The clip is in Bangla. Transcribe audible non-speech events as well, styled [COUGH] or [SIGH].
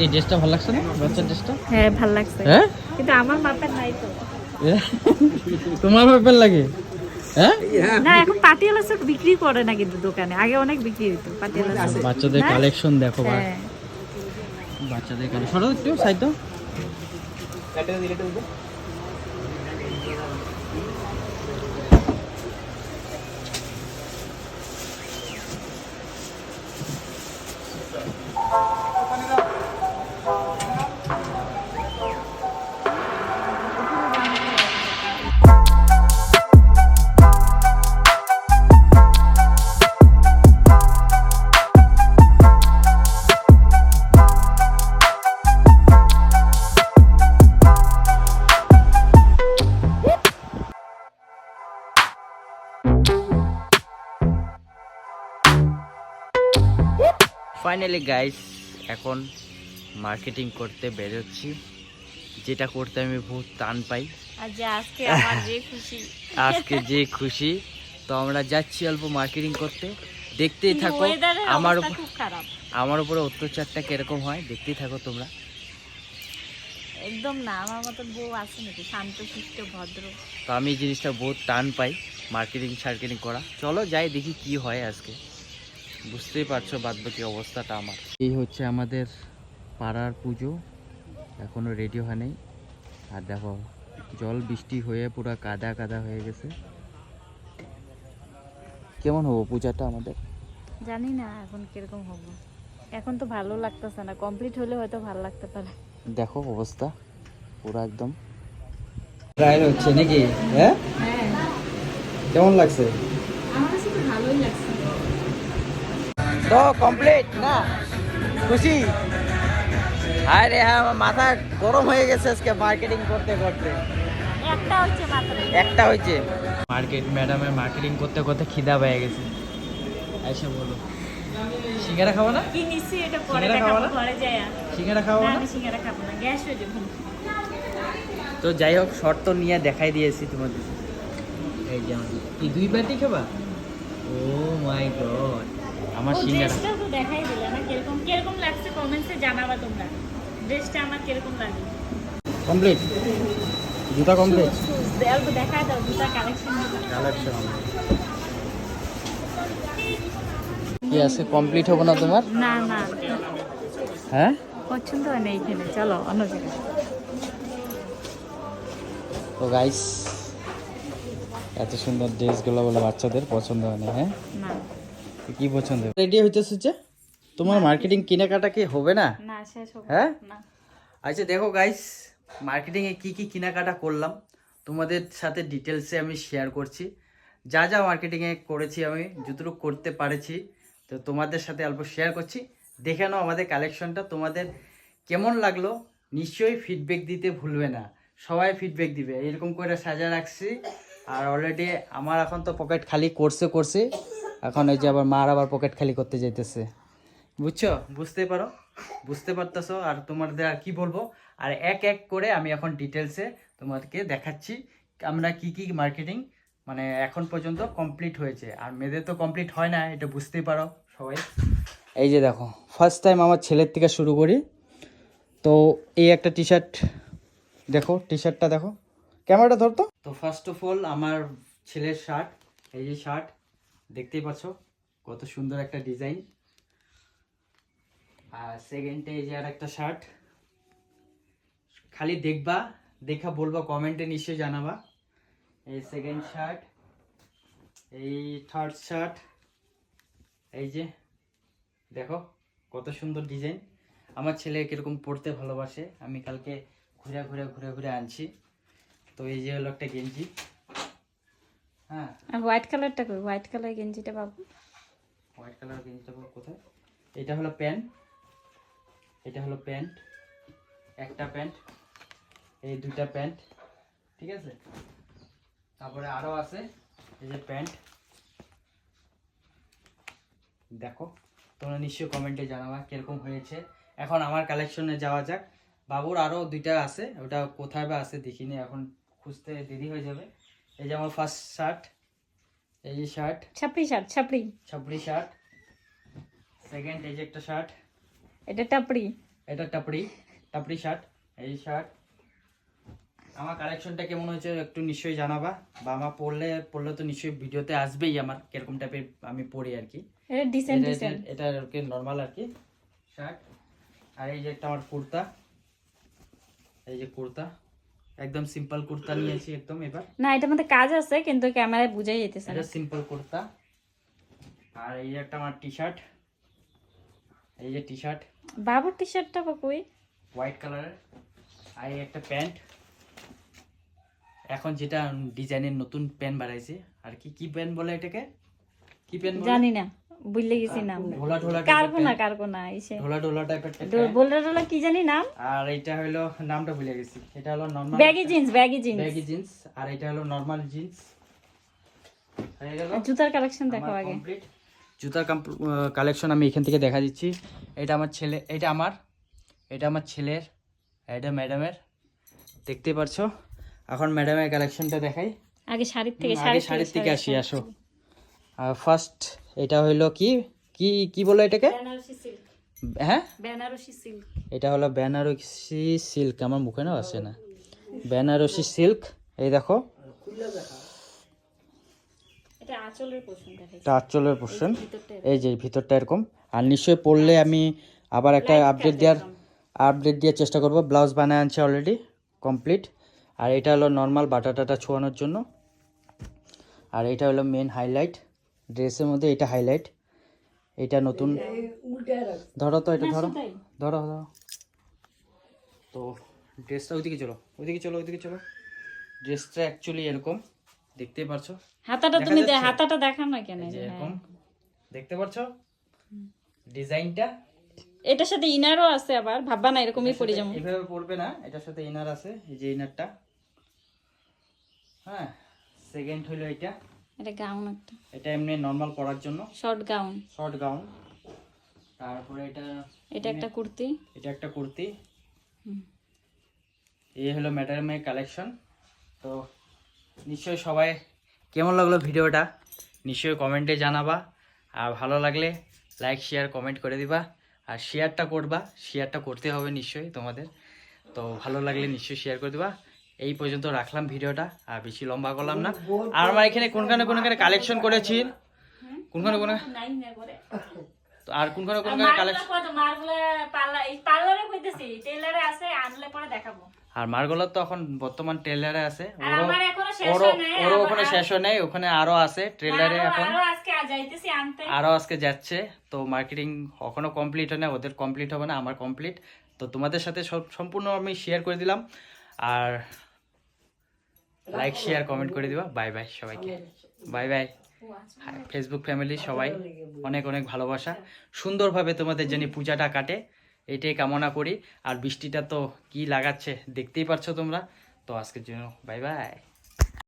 এই ড্রেসটা ভালো লাগছে না? বাচ্চার ড্রেসটা? হ্যাঁ ভালো লাগছে। হ্যাঁ? কিন্তু আমার মাপের নাই তো। তোমার ব্যাপার লাগে? হ্যাঁ? না এখন পাটিয়ালা স্যুট বিক্রি করে না কিন্তু দোকানে। আগে অনেক বিক্রি হতো পাটিয়ালা স্যুট বাচ্চাদের? কালেকশন দেখো হ্যাঁ। বাচ্চাদের কালেকশন সরো একটু সাইড দাও ফাইনালি গাইস এখন মার্কেটিং করতে বেরোচ্ছি। যেটা করতে আমি বহুত টান পাই। আজকে আমার যে খুশি। [LAUGHS] আজকে যে খুশি। তো আমরা যাচ্ছি অল্প মার্কেটিং করতে। দেখতেই থাকো আমার আমার উপরে অত্যাচারটা কীরকম হয় দেখতেই থাকো তোমরা। একদম না আমার মতন বউ আছে নাকি? শান্ত শিষ্ট ভদ্র। তো আমি এই জিনিসটা বহুত টান পাই মার্কেটিং সার্কেটিং করা। চলো যাই দেখি কি হয় আজকে। বুঝতেই পারছ বাদবাকি অবস্থাটা আমার। এই হচ্ছে আমাদের পাড়ার পুজো। এখনও রেডি হয় নাই। আর দেখো জল বৃষ্টি হয়ে পুরো কাদা কাদা হয়ে গেছে। কেমন হব পূজাটা আমাদের? জানি না এখন কীরকম হব। এখন তো ভালো লাগতেছে না। কমপ্লিট হলে হয়তো ভালো লাগতে পারে। দেখো অবস্থা পুরো একদম। ট্রায়াল হচ্ছে নাকি? হ্যাঁ? হ্যাঁ। কেমন লাগছে আমার কাছে তো ভালোই লাগছে তো কমপ্লিট না। খুশি? আরে হ্যাঁ আমার মাথা গরম হয়ে গেছে আজকে মার্কেটিং করতে করতে। একটা হচ্ছে মাত্র। একটা হয়েছে। মার্কেট ম্যাডামের মার্কেটিং করতে করতে খিদা পেয়ে গেছে। এসে বলো। সিঙ্গারা খাব না? কি নিচ্ছি এটা পরে সিঙ্গারা দেখাবো? ঘরে যায় সিঙ্গারা খাব না আমি সিঙ্গারা খাব না গ্যাস হয়ে যাবে। তো যাই হোক শর্ত নিয়ে দেখাই দিয়েছি তোমাদের। এই যে আমাদের। কি দুই প্যাটি খাবা? ও মাই গড আমার সিঙ্গারা তো দেখাই দিলে না কীরকম কীরকম লাগছে কমেন্টসে জানাবা তোমরা। ড্রেসটা আমার কীরকম লাগে? কমপ্লিট জুতা কমপ্লিট অল্প দেখায় দাও দুটা কালেকশন কালেকশন কি আছে? কমপ্লিট হবে না তোমার? না না। হ্যাঁ? পছন্দ হয় না এইখানে। চলো অন্য জায়গায়। তো গাইস এত সুন্দর ড্রেসগুলো বলে বাচ্চাদের পছন্দ হয় না হ্যাঁ? না। কি পছন্দ? রেডি হইতেছে যে তোমার মার্কেটিং কেনাকাটা কি হবে না? না শেষ হবে। হ্যাঁ? আচ্ছা দেখো গাইস মার্কেটিংয়ে কি কি কেনাকাটা করলাম তোমাদের সাথে ডিটেলসে আমি শেয়ার করছি। যা যা মার্কেটিংয়ে করেছি আমি যতটুকু করতে পারেছি তো তোমাদের সাথে অল্প শেয়ার করছি। দেখে নাও আমাদের কালেকশনটা তোমাদের কেমন লাগল? নিশ্চয়ই ফিডব্যাক দিতে ভুলবে না। সবাই ফিডব্যাক দিবে। এরকম করে সাজা রাখছি। আর অলরেডি আমার এখন তো পকেট খালি করছে করছে। এখন এই যে আবার মার আবার পকেট খালি করতে যাইতেছে। বুঝছ? বুঝতে পারো। বুঝতে পারতেছো। আর তোমাদের আর কি বলব? আর এক এক করে আমি এখন ডিটেলসে তোমাদেরকে দেখাচ্ছি আমরা কি কি মার্কেটিং মানে এখন পর্যন্ত কমপ্লিট হয়েছে। আর মেয়েদের তো কমপ্লিট হয় না এটা বুঝতেই পারো সবাই। এই যে দেখো ফার্স্ট টাইম আমার ছেলের থেকে শুরু করি। তো এই একটা টি শার্ট দেখো টি শার্টটা দেখো। ক্যামেরাটা ধরতো। তো ফার্স্ট অফ অল আমার ছেলের শার্ট এই যে শার্ট দেখতেই পাচ্ছ কত সুন্দর একটা ডিজাইন। আর সেকেন্ডে এই যে আর একটা শার্ট খালি দেখবা, দেখা বলবা কমেন্টে নিশ্চয়ই জানাবা। এই সেকেন্ড শার্ট এই থার্ড শার্ট এই যে দেখো কত সুন্দর ডিজাইন। আমার ছেলে কীরকম পড়তে ভালোবাসে, আমি কালকে ঘুরে ঘুরে ঘুরে ঘুরে আনছি। তো এই যে হলো একটা গেঞ্জি। হ্যাঁ। আর হোয়াইট কালারটা কই? হোয়াইট কালার গেঞ্জিটা পাবো? হোয়াইট কালার গেঞ্জিটা পাবো কোথায়? এটা হলো প্যান্ট। এটা হলো প্যান্ট। একটা প্যান্ট। এই দুইটা প্যান্ট। ঠিক আছে? তারপরে আরও আছে। এই যে প্যান্ট। দেখো তোমরা নিশ্চয়ই কমেন্টে জানাবা কীরকম হয়েছে। এখন আমার কালেকশনে যাওয়া যাক। বাবুর আরও দুইটা আছে। ওটা কোথায় বা আছে দেখিনি। এখন খুঁজতে দেরি হয়ে যাবে। এই যে আমার ফার্স্ট শার্ট এই যে শার্ট ছাপড়ি শার্ট ছাপড়ি। ছাপড়ি শার্ট সেকেন্ড এই যে একটা শার্ট এটা টাপড়ি। এটা টাপড়ি টাপড়ি শার্ট এই শার্ট আমার কালেকশনটা কেমন হয়েছে একটু নিশ্চয়ই জানাবা। বা আমার পড়লে পড়লে তো নিশ্চয়ই ভিডিওতে আসবেই আমার কীরকম টাইপের আমি পড়ি আর কি। এটা ডিসেন্ট ডিসেন্ট এটা এটা আর কি নর্মাল আর কি শার্ট আর এই যে একটা আমার কুর্তা এই যে কুর্তা। একদম সিম্পল কুর্তা নিয়েছি একদম এবার। না এটার মধ্যে কাজ আছে কিন্তু ক্যামেরায় বুঝাই যেতেছে না। এটা সিম্পল কুর্তা। আর এই একটা আমার টি শার্ট এই যে টি শার্ট বাবুর টি শার্টটা বা কই? হোয়াইট কালারের আর এই একটা প্যান্ট। এখন যেটা ডিজাইনের নতুন প্যান্ট বাড়াইছে আর কি কি প্যান্ট বলে এটাকে? কি প্যান্ট জানি না। বুঝলে গেছি নাম। ঢোলা ঢোলা কারবো না কারবো না এসে ঢোলা ঢোলা টাইপের বললে টলা কি জানি নাম? আর এটা হলো নামটা ভুলে গেছি। এটা হলো normal baggy jeans baggy jeans. Baggy jeans আর এটা হলো নর্মাল জিন্স। হয়ে গেল। জুতার কালেকশন দেখো আগে। জুতার কালেকশন আমি এখান থেকে দেখা দিচ্ছি। এটা আমার ছেলে এটা আমার এটা আমার ছেলের এটা ম্যাডামের দেখতে পারছ? এখন ম্যাডামের কালেকশনটা দেখাই। আগে শাড়ির থেকে শাড়ির থেকে আসি আসো। ফার্স্ট এটা হইল কি? কি কি বলো এটাকে? হ্যাঁ? বেনারসি সিল্ক। এটা হলো বেনারসি সিল্ক আমার মুখে না আসে না। বেনারসি সিল্ক এই দেখো। আঁচলের এটা আঁচলের পোর্শন এই যে ভিতরটা এরকম। আর নিশ্চয়ই পড়লে আমি আবার একটা আপডেট দেওয়ার আপডেট দেওয়ার চেষ্টা করব। ব্লাউজ বানায় আনছে অলরেডি কমপ্লিট আর এটা হলো নর্মাল বাটাটাটা ছোঁয়ানোর জন্য। আর এটা হলো মেন হাইলাইট ড্রেসের মধ্যে এটা হাইলাইট এটা নতুন। ধরো তো এটা ধরো। ধরো ধরো। তো ড্রেসটা ওইদিকে চলো ওইদিকে চলো ওইদিকে চলো। ড্রেসটা অ্যাকচুয়ালি এরকম দেখতেই পারছ। হাতাটা তুমি হাতাটা দেখাও না কেন। এরকম দেখতে পারছ? ডিজাইনটা? এটার সাথে ইনারও আছে আবার ভাববা না এরকমই পরি যেমন এভাবে পড়বে না এটার সাথে ইনার আছে এই যে ইনারটা। হ্যাঁ সেকেন্ড হলো এটা। এটা গাউন একটা। এটা এমনি নর্মাল পরার জন্য। শর্ট গাউন শর্ট গাউন তারপরে এটা এটা একটা কুর্তি। এটা একটা কুর্তি। এই হলো ম্যাডামের কালেকশন তো নিশ্চয়ই সবাই কেমন লাগল ভিডিওটা? নিশ্চয়ই কমেন্টে জানাবা। আর ভালো লাগলে লাইক শেয়ার কমেন্ট করে দিবা। আর শেয়ারটা করবা। শেয়ারটা করতে হবে নিশ্চয়ই তোমাদের। তো ভালো লাগলে নিশ্চয়ই শেয়ার করে দিবা। এই পর্যন্ত রাখলাম ভিডিওটা আর বেশি লম্বা করলাম না। আর আমার এখানে কোনখানে কোনখানে কালেকশন করেছি? কোনখানে কোন আর কোনখানে কোনখানে কালেকশন মারগুলো পার্লার পার্লারে কইতেছি টেলারে আছে আনলে পরে দেখাবো। আর মার্গলার তো এখন বর্তমান ট্রেলারে আছে। ওরও ওখানে শেষ নাই ওখানে আরও আছে ট্রেলারে এখন। আরও আজকে আ- যাইতেছি আনতে। আরও আজকে যাচ্ছে তো মার্কেটিং এখনও কমপ্লিট হয় না ওদের কমপ্লিট হবে না আমার কমপ্লিট তো তোমাদের সাথে সব- সম্পূর্ণ আমি শেয়ার করে দিলাম। আর লাইক শেয়ার কমেন্ট করে দিবা। বাই বাই সবাইকে। বাই বাই ফেসবুক ফ্যামিলি সবাই। অনেক অনেক ভালোবাসা। সুন্দরভাবে তোমাদের জানি পূজাটা কাটে। এটাই কামনা করি। আর বৃষ্টিটা তো কি লাগাচ্ছে, দেখতেই পারছ তোমরা। তো আজকের জন্য বাই বাই